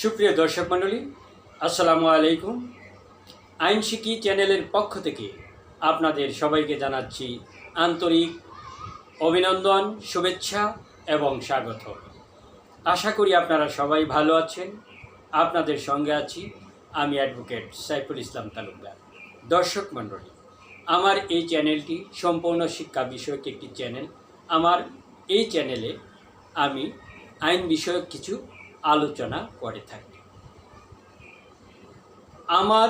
সুপ্রিয় দর্শক মণ্ডলী, আসসালামু আলাইকুম। আইন শিকি চ্যানেলের পক্ষ থেকে আপনাদের সবাইকে জানাচ্ছি আন্তরিক অভিনন্দন, শুভেচ্ছা এবং স্বাগত। আশা করি আপনারা সবাই ভালো আছেন। আপনাদের সঙ্গে আছি আমি অ্যাডভোকেট সাইফুল ইসলাম তালুকদার। দর্শক মণ্ডলী, আমার এই চ্যানেলটি সম্পূর্ণ শিক্ষা বিষয়ক একটি চ্যানেল। আমার এই চ্যানেলে আমি আইন বিষয়ক কিছু আলোচনা করে থাকি। আমার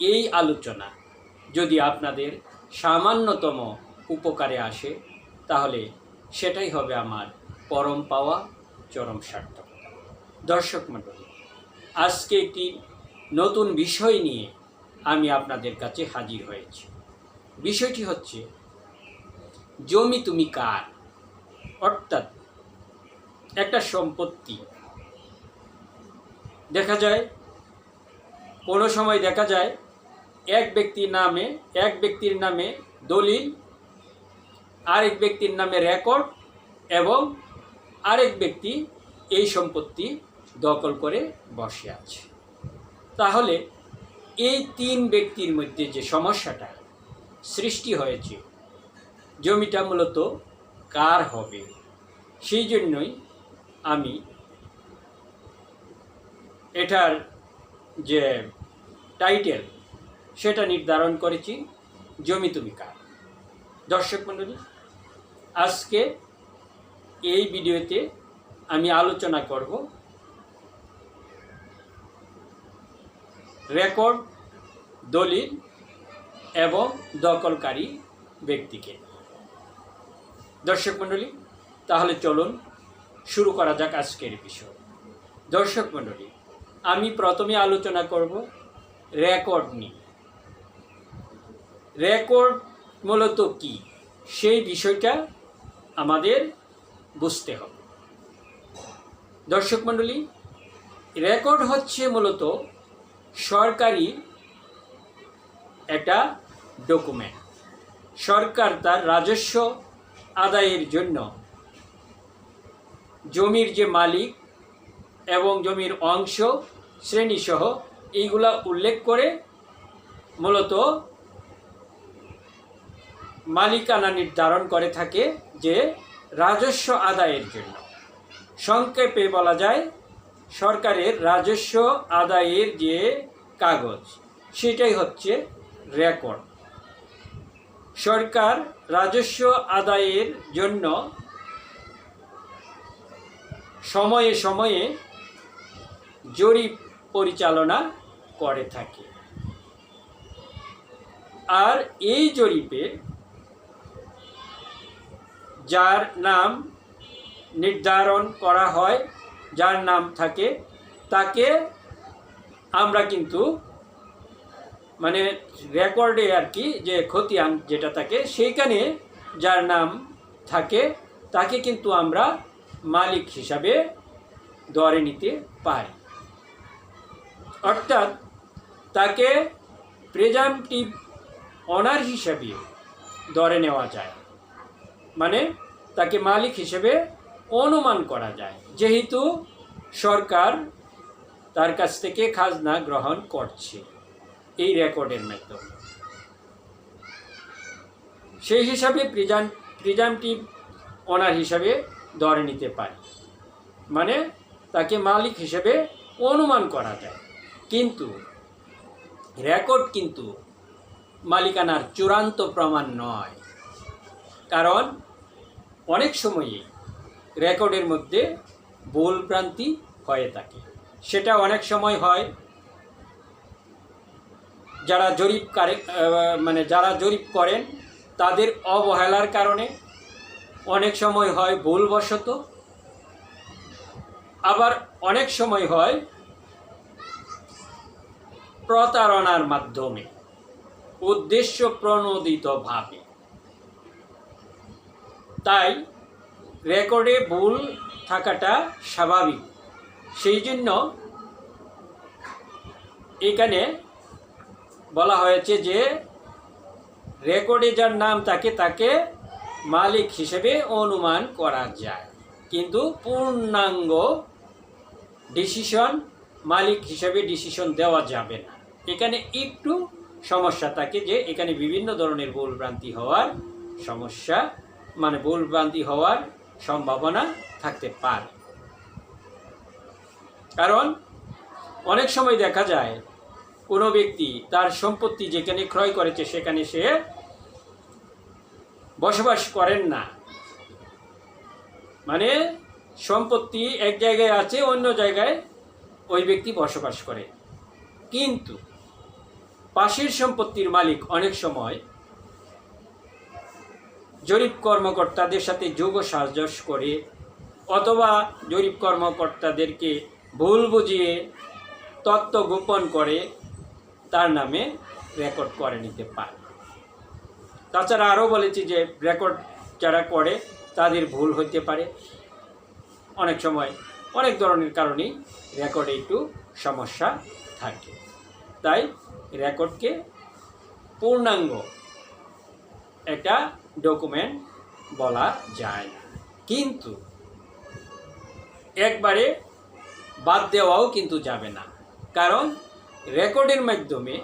এই আলোচনা যদি আপনাদের সামান্যতম উপকারে আসে, তাহলে সেটাই হবে আমার পরম পাওয়া চরম সার্থকতা দর্শক মণ্ডলী, আজকে একটি নতুন বিষয় নিয়ে আমি আপনাদের কাছে হাজির হয়েছি। বিষয়টি হচ্ছে, জমি তুমি কার? অর্থাৎ একটা সম্পত্তি। দেখা যায়, কোনো সময় দেখা যায়, এক ব্যক্তির নামে, এক ব্যক্তির নামে দলিল, আরেক ব্যক্তির নামে রেকর্ড এবং আরেক ব্যক্তি এই সম্পত্তি দখল করে বসে আছে। তাহলে এই তিন ব্যক্তির মধ্যে যে সমস্যাটা সৃষ্টি হয়েছে, জমিটা মূলত কার হবে? সেই জন্যই আমি এটার যে টাইটেল সেটা নির্ধারণ করেছি জমি তুমি কার। দর্শক মণ্ডলী, আজকে এই ভিডিওতে আমি আলোচনা করব রেকর্ড দলিল এবং দখলকারী ব্যক্তিকে। দর্শক মণ্ডলী, তাহলে চলুন শুরু করা যাক আজকের বিষয়। দর্শক মণ্ডলী, আমি প্রথমে আলোচনা করব রেকর্ড নিয়ে। রেকর্ড মূলত কি? সেই বিষয়টা আমাদের বুঝতে হবে। দর্শক মণ্ডলী, রেকর্ড হচ্ছে মূলত সরকারি একটা ডকুমেন্ট। সরকার তার রাজস্ব আদায়ের জন্য জমির যে মালিক এবং জমির অংশ, শ্রেণীসহ এইগুলা উল্লেখ করে মূলত মালিকানা নির্ধারণ করে থাকে যে রাজস্ব আদায়ের জন্য। সংক্ষেপে বলা যায়, সরকারের রাজস্ব আদায়ের যে কাগজ, সেটাই হচ্ছে রেকর্ড। সরকার রাজস্ব আদায়ের জন্য সময়ে সময়ে জরিপ পরিচালনা করে থাকে। আর এই জরিপে যার নাম নির্ধারণ করা হয়, যার নাম থাকে, তাকে আমরা কিন্তু মানে রেকর্ডে আর কি যে খতিয়ান যেটা থাকে, সেইখানে যার নাম থাকে, তাকে কিন্তু আমরা মালিক হিসাবে ধরে নিতে পারি। অর্থাৎ তাকে প্রেজামটিভ অনার হিসাবে ধরে নেওয়া যায়। মানে তাকে মালিক হিসেবে অনুমান করা যায়। যেহেতু সরকার তার কাছ থেকে খাজনা গ্রহণ করছে এই রেকর্ডের মাধ্যমে। সেই হিসাবে প্রিজাম প্রিজামটিভ অনার হিসাবে ধরে নিতে পারি। মানে তাকে মালিক হিসেবে অনুমান করা যায়। কিন্তু রেকর্ড কিন্তু মালিকানার চূড়ান্ত প্রমাণ নয়। কারণ অনেক সময়ই রেকর্ডের মধ্যে ভুল ভ্রান্তি হয়ে থাকে। সেটা অনেক সময় হয় যারা জরিপ মানে যারা জরিপ করেন তাদের অবহেলার কারণে অনেক সময় হয় ভুলবশত, আবার অনেক সময় হয় প্রতারণার মাধ্যমে, উদ্দেশ্য প্রণোদিতভাবে। তাই রেকর্ডে ভুল থাকাটা স্বাভাবিক। সেই জন্য এখানে বলা হয়েছে যে, রেকর্ডে যার নাম থাকে তাকে মালিক হিসেবে অনুমান করা যায়। কিন্তু পূর্ণাঙ্গ ডিসিশন মালিক হিসেবে ডিসিশন দেওয়া যাবে না। এখানে একটু সমস্যা থাকে যে, এখানে বিভিন্ন ধরনের ভুলভ্রান্তি হওয়ার সমস্যা মানে ভুলভ্রান্তি হওয়ার সম্ভাবনা থাকতে পারে। কারণ অনেক সময় দেখা যায়, কোনো ব্যক্তি তার সম্পত্তি যেখানে ক্রয় করেছে, সেখানে সে বসবাস করেন না। মানে সম্পত্তি এক জায়গায় আছে, অন্য জায়গায় ওই ব্যক্তি বসবাস করে। কিন্তু পাশের সম্পত্তির মালিক অনেক সময় জরিপ কর্মকর্তাদের সাথে যোগ সাজস করে, অথবা জরিপ কর্মকর্তাদেরকে ভুল বুঝিয়ে তত্ত্ব গোপন করে, তার নামে রেকর্ড করে নিতে পারে। তাছাড়া আরও বলেছি যে রেকর্ড যারা করে, তাদের ভুল হতে পারে। অনেক সময় অনেক ধরনের কারণেই রেকর্ডে একটু সমস্যা থাকে। তাই রেকর্ডকে পূর্ণাঙ্গ একটা ডকুমেন্ট বলা যায় না। কিন্তু একবারে বাদ দেওয়াও কিন্তু যাবে না। কারণ রেকর্ডের মাধ্যমে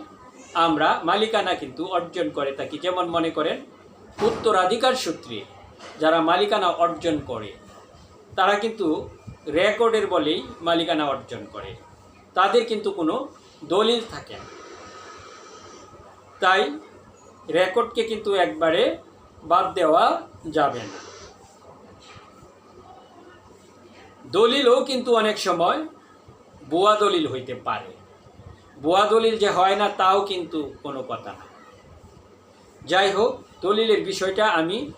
আমরা মালিকানা কিন্তু অর্জন করে থাকি। যেমন মনে করেন, উত্তরাধিকার সূত্রে যারা মালিকানা অর্জন করে, তারা কিন্তু রেকর্ডের বলেই মালিকানা অর্জন করে। তাদের কিন্তু কোনো দলিল থাকে না। তাই রেকর্ডকে কিন্তু একবারে বাদ দেওয়া যাবে না। দলিলও কিন্তু অনেক সময় বুয়া দলিল হইতে পারে। বুয়া দলিল যে হয় না, তাও কিন্তু কোনো কথা না। যাই হোক, দলিলের বিষয়টা আমি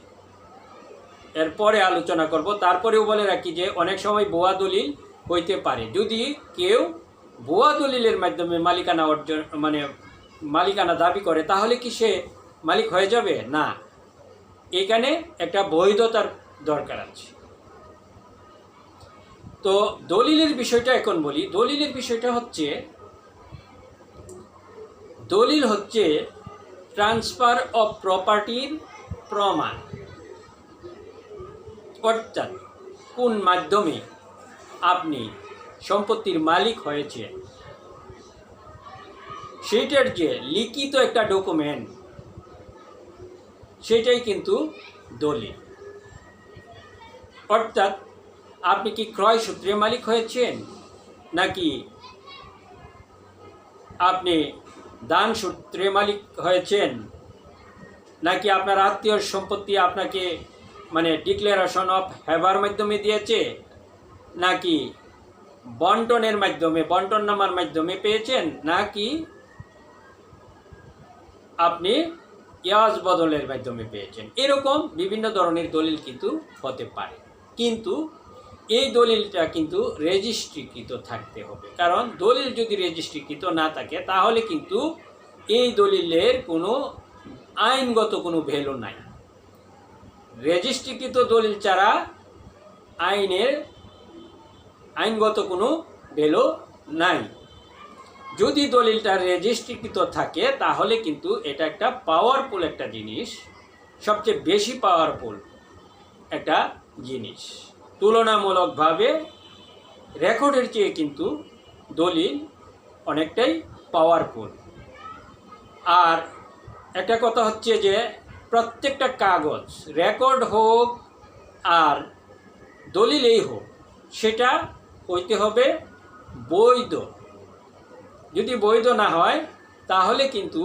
এরপরে আলোচনা করব। তারপরেও বলে রাখি যে, অনেক সময় বোয়া দলিল হইতে পারে। যদি কেউ বোয়া দলিলের মাধ্যমে মালিকানা অর্জন মানে মালিকানা দাবি করে, তাহলে কি সে মালিক হয়ে যাবে? না। এখানে একটা বৈধতার দরকার আছে। তো দলিলের বিষয়টা এখন বলি। দলিলের বিষয়টা হচ্ছে দলিল হচ্ছে ট্রান্সফার অফ প্রপার্টির প্রমাণ। অর্থাৎ কোন মাধ্যমে আপনি সম্পত্তির মালিক হয়েছে সেইটার যে লিখিত একটা ডকুমেন্ট সেটাই কিন্তু দলিল। অর্থাৎ আপনি কি ক্রয় সূত্রে মালিক হয়েছেন? নাকি আপনি দান সূত্রে মালিক হয়েছেন। নাকি আপনার আত্মীয় সম্পত্তি আপনাকে মানে ডিক্লারেশন অফ হ্যাবার মাধ্যমে দিয়েছে? নাকি বন্টনের মাধ্যমে, বন্টন নামার মাধ্যমে পেয়েছেন? নাকি আপনি ইয়াজ বদলের মাধ্যমে পেয়েছেন? এরকম বিভিন্ন ধরনের দলিল কিন্তু হতে পারে। কিন্তু এই দলিলটা কিন্তু রেজিস্ট্রিকৃত থাকতে হবে। কারণ দলিল যদি রেজিস্ট্রিকৃত না থাকে, তাহলে কিন্তু এই দলিলের কোনো আইনগত কোনো ভ্যালু নাই। রেজিস্ট্রিকৃত দলিল ছাড়া আইনের আইনগত কোনো ভ্যালু নাই। যদি দলিলটা রেজিস্ট্রিকৃত থাকে, তাহলে কিন্তু এটা একটা পাওয়ারফুল একটা জিনিস, সবচেয়ে বেশি পাওয়ারফুল একটা জিনিস। তুলনামূলকভাবে রেকর্ডের চেয়ে কিন্তু দলিল অনেকটাই পাওয়ারফুল আর একটা কথা হচ্ছে যে প্রত্যেকটা কাগজ, রেকর্ড হোক আর দলিলেই হোক, সেটা হইতে হবে বৈধ। যদি বৈধ না হয়, তাহলে কিন্তু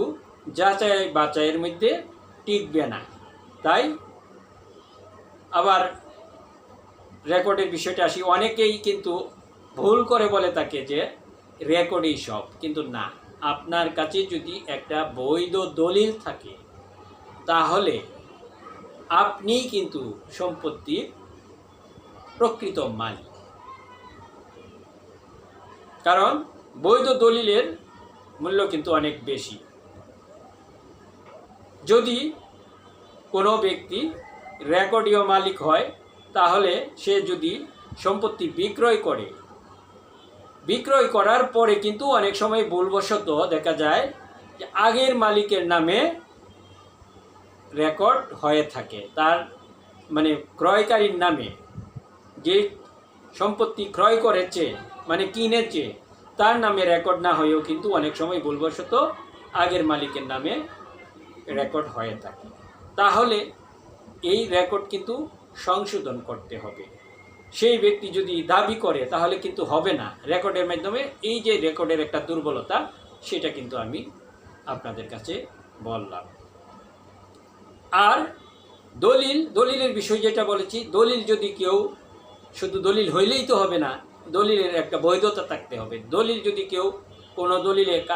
যাচাই বাচাইয়ের মধ্যে টিকবে না। তাই আবার রেকর্ডের বিষয়টা আসি। অনেকেই কিন্তু ভুল করে বলে থাকে যে রেকর্ডই সব কিন্তু না। আপনার কাছে যদি একটা বৈধ দলিল থাকে, তাহলে আপনি কিন্তু সম্পত্তির প্রকৃত মালিক। কারণ বৈধ দলিলের মূল্য কিন্তু অনেক বেশি। যদি কোনো ব্যক্তি রেকর্ডীয় মালিক হয় তাহলে সে যদি সম্পত্তি বিক্রয় করে, বিক্রয় করার পরে কিন্তু অনেক সময় ভুলবশত দেখা যায় যে আগের মালিকের নামে রেকর্ড হয়ে থাকে। তার মানে ক্রয়কারীর নামে যে সম্পত্তি ক্রয় করেছে মানে কিনেছে, তার নামে রেকর্ড না হয়েও কিন্তু অনেক সময় ভুলবশত আগের মালিকের নামে রেকর্ড হয়ে থাকে। তাহলে এই রেকর্ড কিন্তু সংশোধন করতে হবে। সেই ব্যক্তি যদি দাবি করে, তাহলে কিন্তু হবে না। রেকর্ডের মাধ্যমে এই যে রেকর্ডের একটা দুর্বলতা, সেটা কিন্তু আমি আপনাদের কাছে বললাম। আর দলিল, দলিলের বিষয় যেটা বলেছি, দলিল যদি কেউ, শুধু দলিল হইলেই তো হবে না, দলিলের একটা বৈধতা থাকতে হবে। দলিল যদি কেউ কোনো দলিলে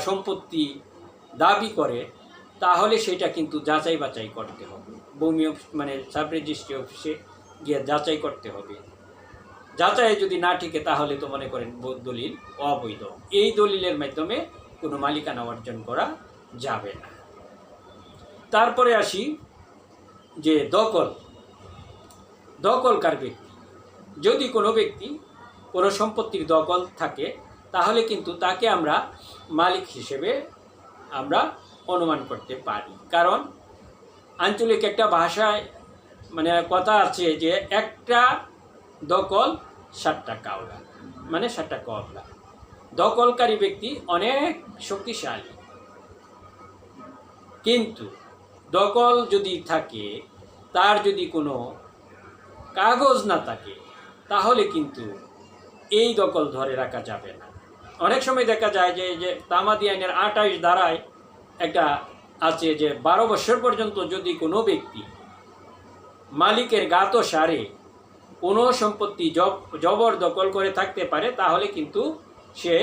সম্পত্তি দাবি করে, তাহলে সেটা কিন্তু যাচাই বাছাই করতে হবে। ভূমি অফিস মানে সাব রেজিস্ট্রি অফিসে গিয়ে যাচাই করতে হবে। যাচাই যদি না ঠিকে তাহলে তো মনে করেন দলিল অবৈধ। এই দলিলের মাধ্যমে কোনো মালিকানা অর্জন করা যাবে না। তারপরে আসি যে দখল। দখলকার ব্যক্তি? যদি কোনো ব্যক্তি কোনো সম্পত্তির দখল থাকে, তাহলে কিন্তু তাকে আমরা মালিক হিসেবে আমরা অনুমান করতে পারি। কারণ আঞ্চলিক একটা ভাষায় মানে কথা আছে যে একটা দখল সাতটা কাওলা মানে সাতটা কবলা দখলকারী ব্যক্তি অনেক শক্তিশালী। কিন্তু দখল যদি থাকে, তার যদি কোনো কাগজ না থাকে, তাহলে কিন্তু এই দখল ধরে রাখা যাবে না। অনেক সময় দেখা যায় যে তামাদি আইনের আটাইশ ধারায় একটা আছে যে বারো বছর পর্যন্ত যদি কোনো ব্যক্তি মালিকের গাত সারে, কোনো সম্পত্তি জব, জবর দখল করে থাকতে পারে, তাহলে কিন্তু সে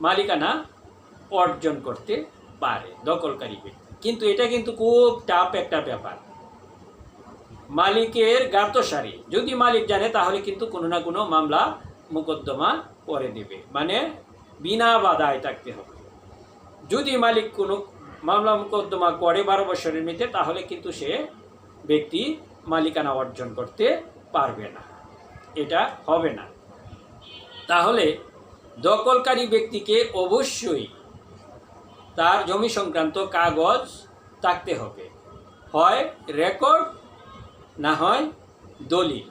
মালিকানা অর্জন করতে পারে, দখলকারী ব্যক্তি। কিন্তু এটা কিন্তু খুব টাফ একটা ব্যাপার। মালিকের গাত সারি, যদি মালিক জানে, তাহলে কিন্তু কোনো না কোনো মামলা মোকদ্দমা করে দেবে। মানে বিনা বাধায় থাকতে হবে। যদি মালিক কোনো মামলা মোকদ্দমা করে বারো বছরের মধ্যে, তাহলে কিন্তু সে ব্যক্তি মালিকানা অর্জন করতে পারবে না। এটা হবে না। তাহলে দখলকারী ব্যক্তিকে অবশ্যই তার জমি সংক্রান্ত কাগজ থাকতে হবে। হয় রেকর্ড, না হয় দলিল।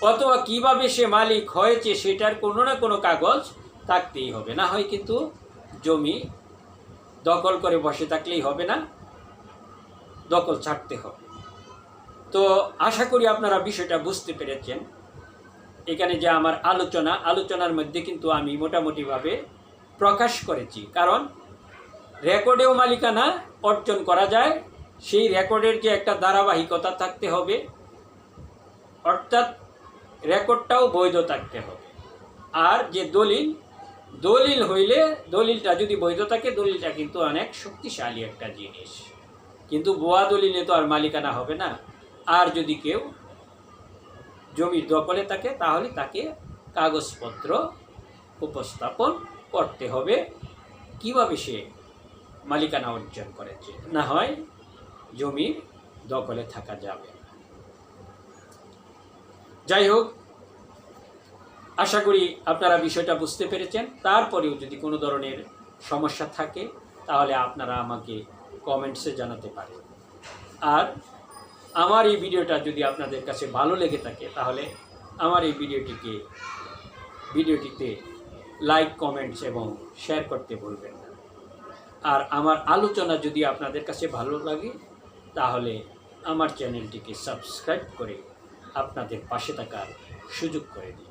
অথবা কীভাবে সে মালিক হয়েছে সেটার কোনো না কোনো কাগজ থাকতেই হবে। না হয় কিন্তু জমি দখল করে বসে থাকলেই হবে না। দখল ছাড়তে হবে। তো আশা করি আপনারা বিষয়টা বুঝতে পেরেছেন। এখানে যে আমার আলোচনা, আলোচনার মধ্যে কিন্তু আমি মোটামুটিভাবে প্রকাশ করেছি। কারণ রেকর্ডেও মালিকানা অর্জন করা যায়, সেই রেকর্ডের যে একটা ধারাবাহিকতা থাকতে হবে, অর্থাৎ রেকর্ডটাও বৈধ থাকতে হবে। আর যে দলিল দলিল হইলে দলিলটা যদি বৈধ থাকে, দলিলটা কিন্তু অনেক শক্তিশালী একটা জিনিস। কিন্তু বোয়া দলিলে তো আর মালিকানা হবে না। আর যদি কেউ জমির দখলে থাকে, তাহলে তাকে কাগজপত্র উপস্থাপন করতে হবে। কীভাবে সে মালিকানা অর্জন করেছে না হয় জমির দখলে থাকা যাবে। যাই হোক আশা করি আপনারা বিষয়টা বুঝতে পেরেছেন। তারপরেও যদি কোনো ধরনের সমস্যা থাকে, তাহলে আপনারা আমাকে কমেন্টসে জানাতে পারেন। আর আমার এই ভিডিওটা যদি আপনাদের কাছে ভালো লেগে থাকে, তাহলে আমার এই ভিডিওটিকে, ভিডিওটিতে লাইক, কমেন্টস এবং শেয়ার করতে ভুলবেন না। আর আমার আলোচনা যদি আপনাদের কাছে ভালো লাগে, তাহলে আমার চ্যানেলটিকে সাবস্ক্রাইব করে আপনাদের পাশে থাকার সুযোগ করে দিন।